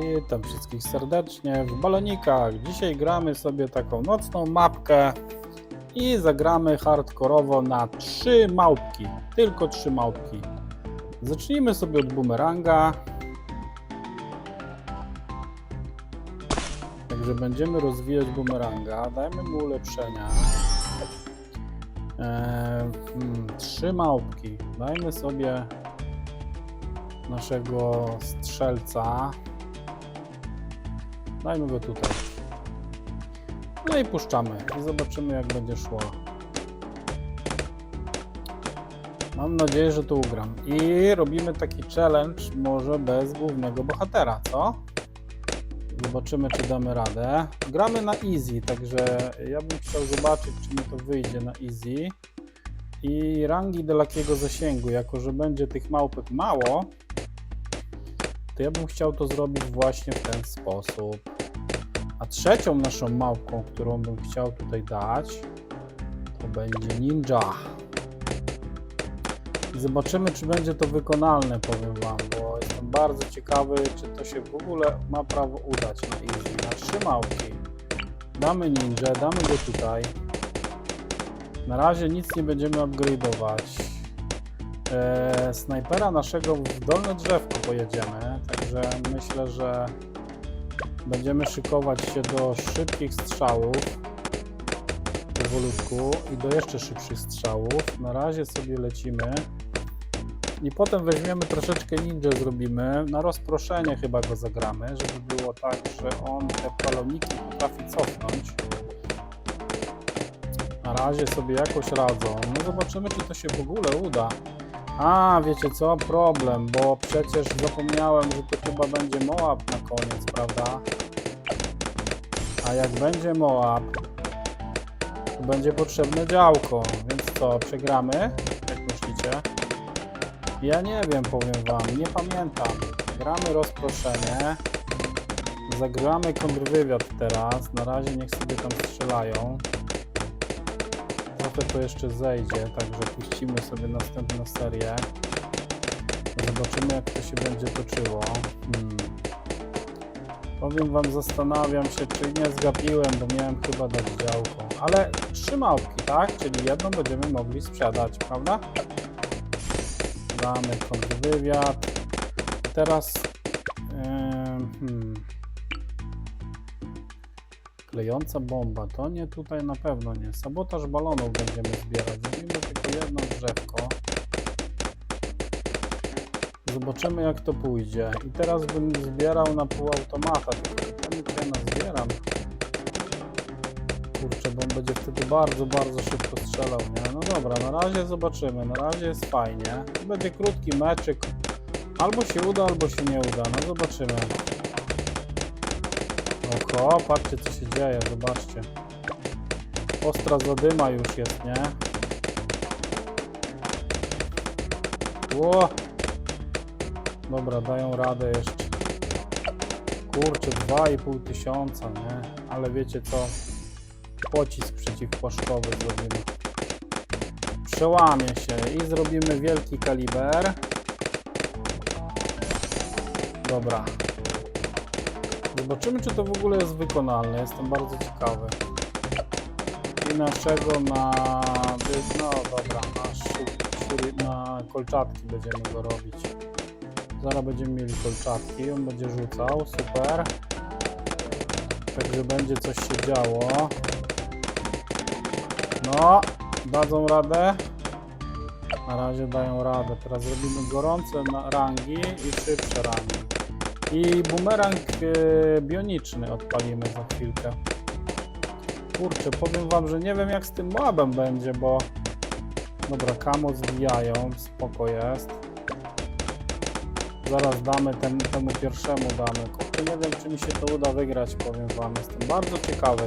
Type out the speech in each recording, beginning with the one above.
Witam wszystkich serdecznie w balonikach. Dzisiaj gramy sobie taką nocną mapkę i zagramy hardkorowo na trzy małpki. Tylko trzy małpki. Zacznijmy sobie od bumeranga. Także będziemy rozwijać bumeranga. Dajmy mu ulepszenia. Eee, hmm, trzy małpki. Dajmy sobie naszego strzelca. Dajmy go tutaj. No i puszczamy i zobaczymy jak będzie szło. Mam nadzieję, że to ugram. I robimy taki challenge może bez głównego bohatera, co? Zobaczymy czy damy radę. Gramy na easy, także ja bym chciał zobaczyć czy mi to wyjdzie na easy. I rangi dalekiego zasięgu, jako że będzie tych małpek mało, to ja bym chciał to zrobić właśnie w ten sposób. A trzecią naszą małpką, którą bym chciał tutaj dać, to będzie ninja. I zobaczymy, czy będzie to wykonalne, powiem Wam, bo jestem bardzo ciekawy, czy to się w ogóle ma prawo udać na easy. Na trzy małpki. Damy ninja, damy go tutaj. Na razie nic nie będziemy upgrade'ować. E, snajpera naszego w dolne drzewko pojedziemy, także myślę, że będziemy szykować się do szybkich strzałów powolutku i do jeszcze szybszych strzałów. Na razie sobie lecimy i potem weźmiemy troszeczkę ninja zrobimy, na rozproszenie chyba go zagramy, żeby było tak, że on te paloniki potrafi cofnąć. Na razie sobie jakoś radzą. No zobaczymy, czy to się w ogóle uda. A, wiecie co? Problem, bo przecież zapomniałem, że to chyba będzie Moab na koniec, prawda? A jak będzie Moab, to będzie potrzebne działko, więc co, przegramy? Jak myślicie? Ja nie wiem, powiem wam, nie pamiętam. Gramy rozproszenie. Zagramy kontrwywiad teraz. Na razie niech sobie tam strzelają. Trochę to jeszcze zejdzie, także puścimy sobie następną serię. Zobaczymy jak to się będzie toczyło. Hmm. Powiem wam, zastanawiam się, czy nie zgapiłem, bo miałem chyba dać działko. Ale trzy małpki, tak? Czyli jedną będziemy mogli sprzedać, prawda? Damy kontrwywiad. Teraz... em, hmm. Klejąca bomba, to nie tutaj na pewno nie. Sabotaż balonów będziemy zbierać. Zrobimy tylko jedno drzewko. Zobaczymy jak to pójdzie. I teraz bym zbierał na półautomata. Tylko ja nazbieram. Kurczę, bo on będzie wtedy bardzo, bardzo szybko strzelał, nie? No dobra, na razie zobaczymy. Na razie jest fajnie. Będzie krótki meczyk. Albo się uda, albo się nie uda. No zobaczymy. Oko, patrzcie co się dzieje, zobaczcie. Ostra zadyma już jest, nie? Ło! Dobra, dają radę jeszcze. Kurczę, 2,5 tysiąca, nie? Ale wiecie co? Pocisk przeciwpłaszczowy zrobimy. Przełamie się i zrobimy wielki kaliber. Dobra. Zobaczymy, czy to w ogóle jest wykonalne. Jestem bardzo ciekawy. I naszego na... No dobra, na, na kolczatki będziemy go robić. Zaraz będziemy mieli kolczatki, on będzie rzucał, super. Także będzie coś się działo. No, dadzą radę. Na razie dają radę. Teraz robimy gorące rangi i szybsze rangi. I bumerang e, bioniczny odpalimy za chwilkę. Kurczę, powiem wam, że nie wiem jak z tym Moabem będzie, bo... Dobra, kamo zwijają, spoko jest. Zaraz damy ten, temu pierwszemu damy. Kurczę, nie wiem czy mi się to uda wygrać, powiem wam. Jestem bardzo ciekawy.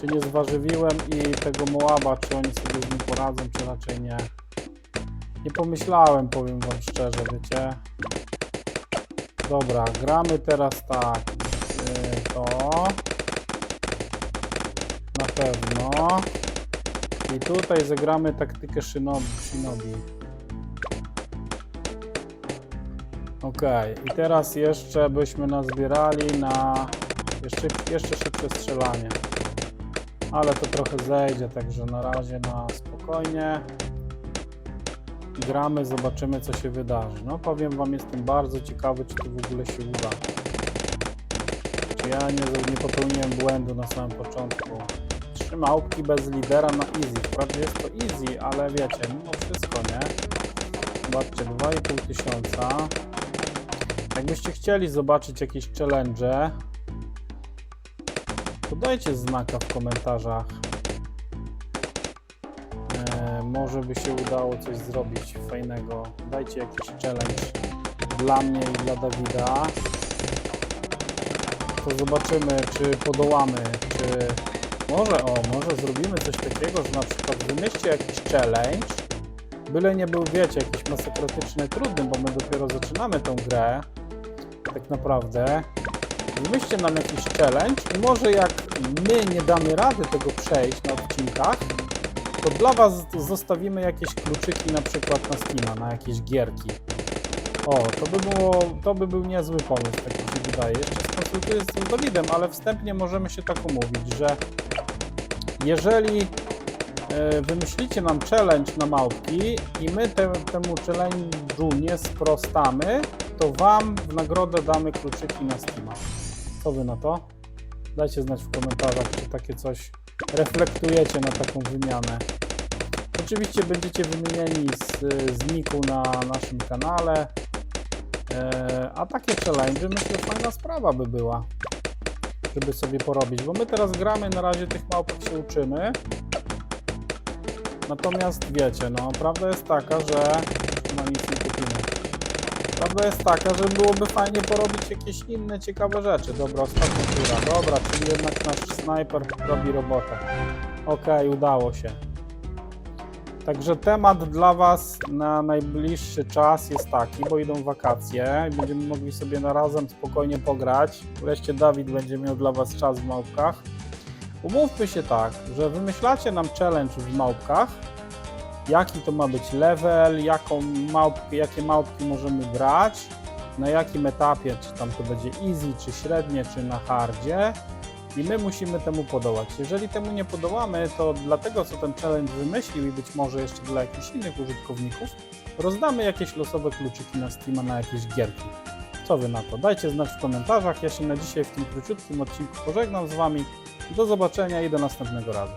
Czy nie zważywiłem i tego Moaba, czy oni sobie z nim poradzą, czy raczej nie. Nie pomyślałem, powiem wam szczerze, wiecie. Dobra, gramy teraz tak. Yy, to. Na pewno. I tutaj zagramy taktykę Shinobi. Shinobi. Okej, i teraz jeszcze byśmy nazbierali na jeszcze, jeszcze szybsze strzelanie. Ale to trochę zejdzie, także na razie na spokojnie. Gramy, zobaczymy co się wydarzy. No powiem wam, jestem bardzo ciekawy, czy to w ogóle się uda. Czy ja nie, nie popełniłem błędu na samym początku. Trzy małpki bez lidera na easy. Wprawdzie jest to easy, ale wiecie, mimo wszystko, nie? Zobaczcie, 2,5 tysiąca. Jakbyście chcieli zobaczyć jakieś challenge, to dajcie znaka w komentarzach. Może by się udało coś zrobić fajnego. Dajcie jakiś challenge dla mnie i dla Dawida. To zobaczymy, czy podołamy, czy może, o, może zrobimy coś takiego, że na przykład wymyślcie jakiś challenge, byle nie był, wiecie, jakiś masakrycznie trudny, bo my dopiero zaczynamy tą grę, tak naprawdę. Wymyślcie nam jakiś challenge i może jak my nie damy rady tego przejść na odcinkach, to dla Was zostawimy jakieś kluczyki na przykład na Steama, na jakieś gierki. O, to by, było, to by był niezły pomysł, tak mi się wydaje. Jeszcze skonsultuję z tym Dawidem, ale wstępnie możemy się tak umówić, że jeżeli e, wymyślicie nam challenge na małpki i my te, temu challenge'u nie sprostamy, to Wam w nagrodę damy kluczyki na Steama. Co Wy na to? Dajcie znać w komentarzach, czy takie coś reflektujecie na taką wymianę. Oczywiście będziecie wymienieni z, z niku na naszym kanale. E, a takie challenge myślę fajna sprawa by była, żeby sobie porobić, bo my teraz gramy, na razie tych małpek się uczymy. Natomiast wiecie, no prawda jest taka, że na nic nie kupimy. Prawda jest taka, że byłoby fajnie porobić jakieś inne ciekawe rzeczy. Dobra, ostatnia tura. Dobra, czyli jednak nasz snajper robi robotę. Okej, udało się. Także temat dla Was na najbliższy czas jest taki, bo idą wakacje i będziemy mogli sobie na razem spokojnie pograć. Wreszcie Dawid będzie miał dla Was czas w małpkach. Umówmy się tak, że wymyślacie nam challenge w małpkach, jaki to ma być level, jaką jakie małpki możemy brać, na jakim etapie, czy tam to będzie easy, czy średnie, czy na hardzie i my musimy temu podołać. Jeżeli temu nie podołamy, to dlatego, co ten challenge wymyślił i być może jeszcze dla jakichś innych użytkowników, rozdamy jakieś losowe kluczyki na Steama na jakieś gierki. Co Wy na to? Dajcie znać w komentarzach. Ja się na dzisiaj w tym króciutkim odcinku pożegnam z Wami. Do zobaczenia i do następnego razu.